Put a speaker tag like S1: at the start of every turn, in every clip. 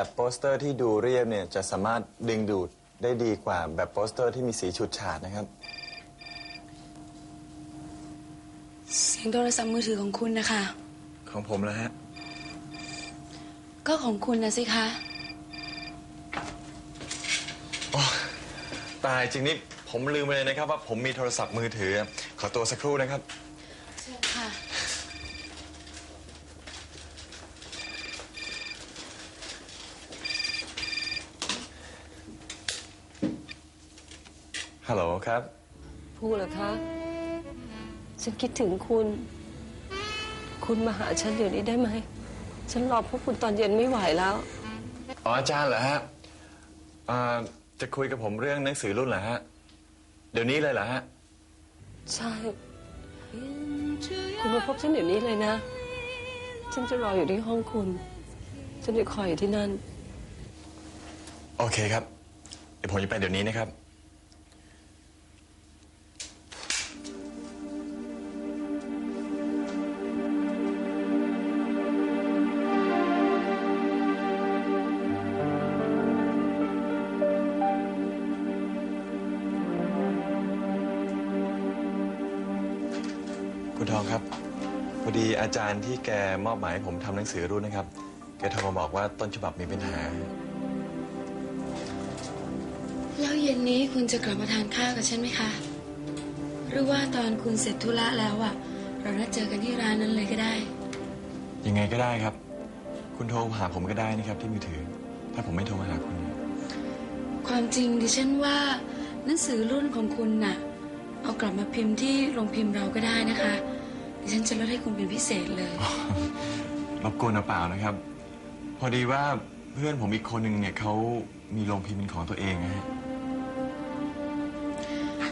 S1: แบบโปสเตอร์ที่ดูเรียบเนี่ยจะสามารถดึงดูดได้ดีกว่าแบบโปสเตอร์ที่มีสีฉูดฉาดนะครับ
S2: เสียงโทรศัพท์มือถือของคุณนะคะ
S1: ของผมแล้วฮะ
S2: ก็ของคุณนะสิคะ
S1: ตายจริงนี่ผมลืมไปเลยนะครับ ว่าผมมีโทรศัพท์มือถือ ขอตัวสักครู่นะครับ
S2: เชิญค่ะ
S1: ฮัลโหล ครับ
S3: พูดเหรอคะ ฉันคิดถึงคุณ คุณมาหาฉันเดี๋ยวนี้ได้ไหม ฉันรอพวกคุณตอนเย็นไม่ไหวแล้ว
S1: อ๋ออาจารย์เหรอฮะอ่าจะคุยกับผมเรื่องหนังสือรุ่นเหรอฮะ เดี๋ยวนี้เลยเหรอฮะ
S3: ใช่ คุณมาพบฉันเดี๋ยวนี้เลยนะ ฉันจะรออยู่ที่ห้องคุณ ฉันจะคอยอยู่ที่นั่น
S1: โอเคครับ เดี๋ยวผมจะไปเดี๋ยวนี้นะครับ ทองครับ พอดีอาจารย์ที่แกมอบหมายให้ผมทำหนังสือรุ่นนะครับ แกโทรมาบอกว่าต้นฉบับมีปัญหา
S2: แล้วเย็นนี้คุณจะกลับมาทานข้าวกับฉันไหมคะ หรือว่าตอนคุณเสร็จธุระแล้วอะเรานัดเจอกันที่ร้านนั้นเลยก็ได้
S1: ยังไงก็ได้ครับ คุณโทรหาผมก็ได้นะครับที่มือถือ ถ้าผมไม่โทรมาหาคุณ
S2: ความจริงดิฉันว่าหนังสือรุ่นของคุณน่ะ เอากลับมาพิมพ์ที่โรงพิมพ์เราก็ได้นะคะดิฉันจะลดให้คุณเป็นพิเศษเลย
S1: รบกวนเอาเปล่านะครับ พอดีว่าเพื่อนผมอีกคนหนึ่งเนี่ยเขามีโรงพิมพ์เป็นของตัวเองนะฮะ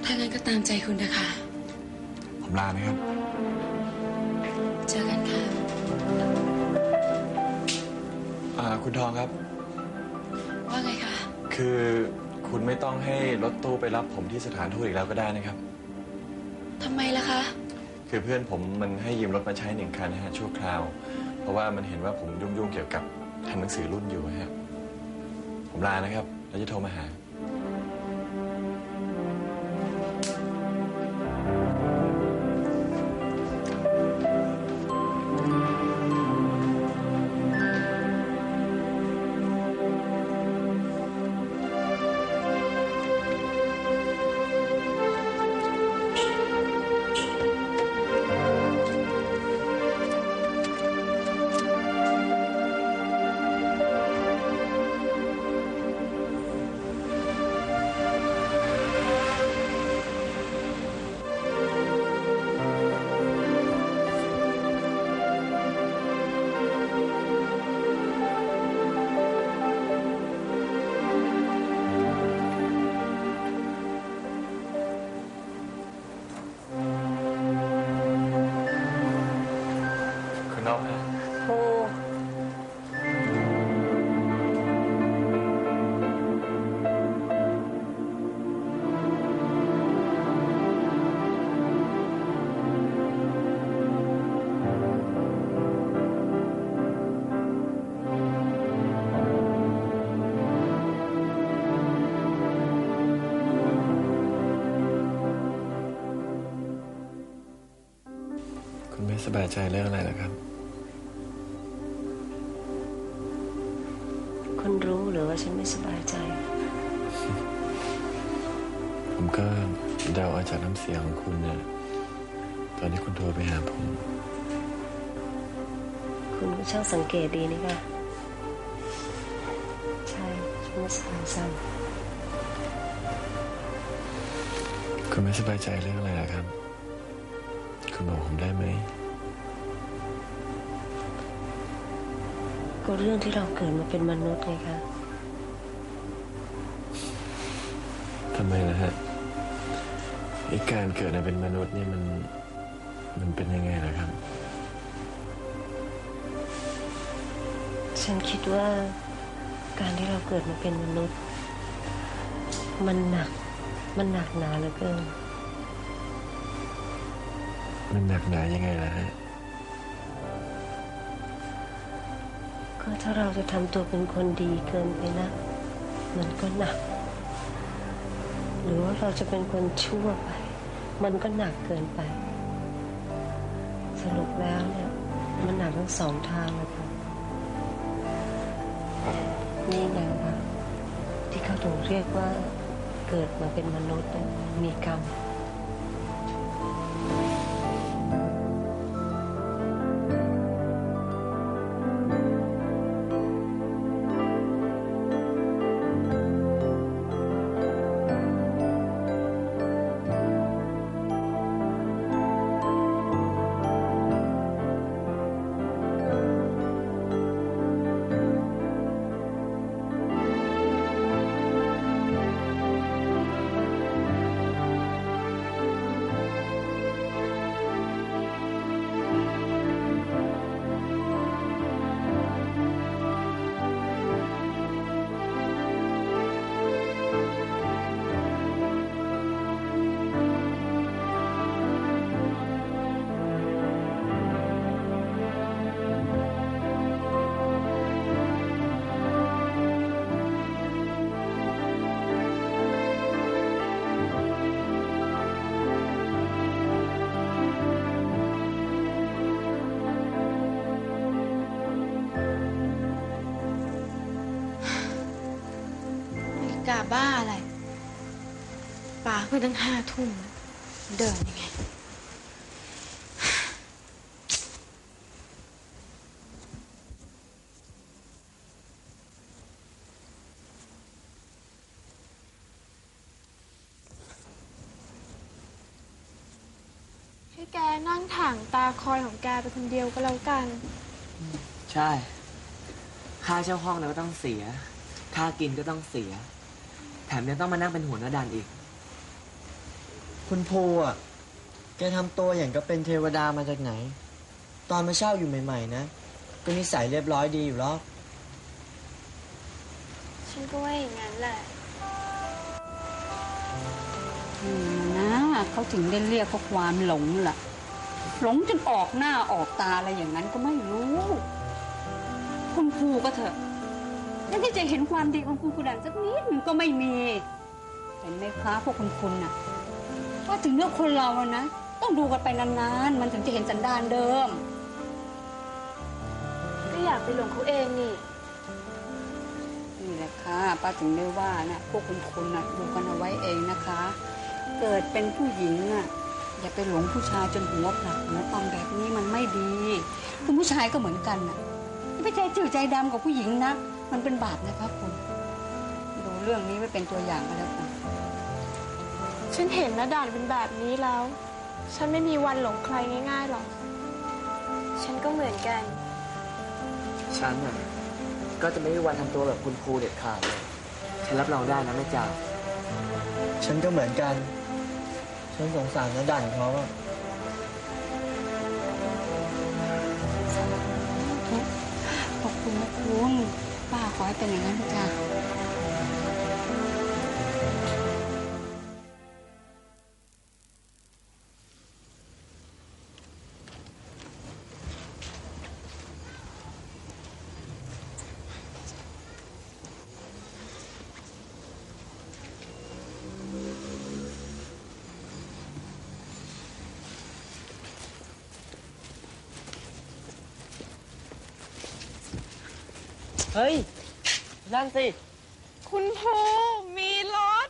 S2: ถ้างั้นก็ตามใจคุณนะคะ
S1: ผมลานะครับ
S2: เจอกันค่ะ
S1: อ่าคุณทองครับ
S2: ว่าไงคะ
S1: คือคุณไม่ต้องให้รถตู้ไปรับผมที่สถานทูตอีกแล้วก็ได้นะครับ
S2: ทำ ไมล่ะคะ
S1: คือเพื่อนผมมันให้ยืมรถมาใช้หนึ่งคันนะฮะชั่วคราว เพราะว่ามันเห็นว่าผมยุ่งๆเกี่ยวกับทำหนังสือรุ่นอยู่ฮะ ผมลานะครับ แล้วจะโทรมาหา
S3: โอ้
S1: คุณไม่สบายใจเรื่องอะไรหรอครับ
S3: ฉันไม่สบายใจ
S1: ผมก็เดาเอาจากน้ำเสียงของคุณเนี่ยตอนที่คุณโทรไปหาผม
S3: คุณก็ช่างสังเกตดีนี่ค่ะใช่ฉันไม่สบายใจ
S1: คุณไม่สบายใจเรื่องอะไรเหรอครับ คุณบอกผมได้ไหม
S3: ก็เรื่องที่เราเกิดมาเป็นมนุษย์ไงคะำ
S1: ไมล่ะฮะไอการเกิดมาเป็นมนุษย์เนี่ยมันมันเป็นยังไงล่ะครับ
S3: ฉันคิดว่าการที่เราเกิดมาเป็นมนุษย์ มันหนัก มันหนักหนาเหลือเกิน
S1: มันหนักหนายังไงล่ะฮะ
S3: ก็ก็ถ้าเราจะทำตัวเป็นคนดีเกินไปนะ มันก็หนัก หรือว่าเราจะเป็นคนชั่วไป มันก็หนักเกินไป สรุปแล้วเนี่ยมันหนักทั้งสองทางเลยค่ะนี่ไงคะที่เขาถูกเรียกว่าเกิดมาเป็นมนุษย์มีกรรม
S2: ป่าเพื่อตั้งห้าทุ่มเดินยังไง
S4: ให้แกนั่งถ่างตาคอยของแกไปคนเดียวก็แล้วกัน
S5: ใช่ ค่าเช่าห้องเราก็ต้องเสีย ค่ากินก็ต้องเสีย แถมยังต้องมานั่งเป็นหัวหน้าด่านอีก
S6: คุณภูอะ แกทำตัวอย่างก็เป็นเทวดามาจากไหน ตอนมาเช่าอยู่ใหม่ๆนะ ก็นิสัยเรียบร้อยดีอยู่หรอก
S4: ฉันก็ว่าอย่างนั้นแหละ
S7: อืมนะเขาถึงได้เรียกว่าความหลงล่ะ หลงจนออกหน้าออกตาอะไรอย่างนั้นก็ไม่รู้ คุณครูก็เถอะแล้วที่จะเห็นความดีของคุณครูดันสักนิดมันก็ไม่มี เห็นไหมคะพวกคุณคุณน่ะ ว่าถึงเรื่องคนเราอะนะ ต้องดูกันไปนานๆ มันถึงจะเห็นสันดานเดิม
S4: ก็อยากไปหลงเขาเองนี่
S7: นี่แหละค่ะป้าถึงได้ว่านะพวกคุณคุณนะดูกันเอาไว้เองนะคะ เกิดเป็นผู้หญิงอะอย่าไปหลงผู้ชายจนหัวผลักหัวปังแบบนี้มันไม่ดี คุณผู้ชายก็เหมือนกันนะอย่ใจจืดใจดำกับผู้หญิงนะ มันเป็นบาปนะครับคุณ ดูเรื่องนี้ไว้เป็นตัวอย่างกันแล้ว
S4: ฉันเห็นนะด่านเป็นแบบนี้แล้ว ฉันไม่มีวันหลงใครง่ายๆหรอก ฉันก็เหมือนกัน
S5: ฉันน่ะก็จะไม่มีวันทำตัวแบบคุณครูเด็ดขาดเลยฉันรับรองได้นะแม่จ๋า
S6: ฉันก็เหมือนกัน ฉันสงสารนะดันเขาอะ
S7: ขอบคุณนะคุณป้าขอให้เป็นอย่างนั้นจ้ะ
S6: เฮ้ย นั่นสิ
S4: คุณภูมีรถ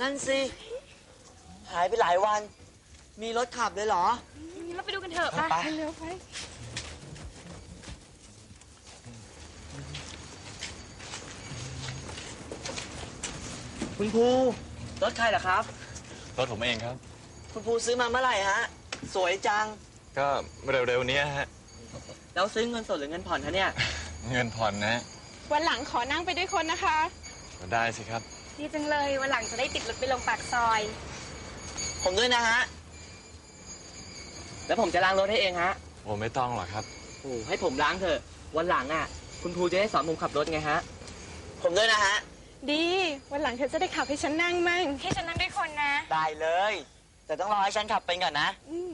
S6: นั่นสิ หายไปหลายวัน มีรถขับเลยเหรอ
S4: เราไปดูกันเถอะ
S6: ไป
S4: ไป เร็วไป
S6: คุณภูรถใครเหรอครับ
S1: รถผมเองครับ
S6: คุณภูซื้อมาเมื่อไหร่ฮะ สวยจัง
S1: ก็เร็วๆเนี้ยฮะ
S6: แล้วซื้อเงินสดหรือเงินผ่อนคะเนี่ย
S1: เงินผ่อนนะ
S4: วันหลังขอนั่งไปด้วยคนนะคะ
S1: ก็ได้สิครับ
S4: ดีจังเลยวันหลังจะได้ติดรถไปลงปากซอย
S6: ผมด้วยนะฮะ
S5: แล้วผมจะล้างรถให้เองฮะ
S1: โอ้ไม่ต้องหรอกครับ
S5: โอ้ให้ผมล้างเถอะ วันหลังอะ คุณครูจะได้สอนผมขับรถไงฮะ
S6: ผมด้วยนะฮะ
S4: ดี วันหลังเธอจะได้ขับให้ฉันนั่งมั่งให้ฉันนั่งด้วยคนนะ
S6: ได้เลย แต่ต้องรอให้ฉันขับเป็นก่อนนะ
S4: อืม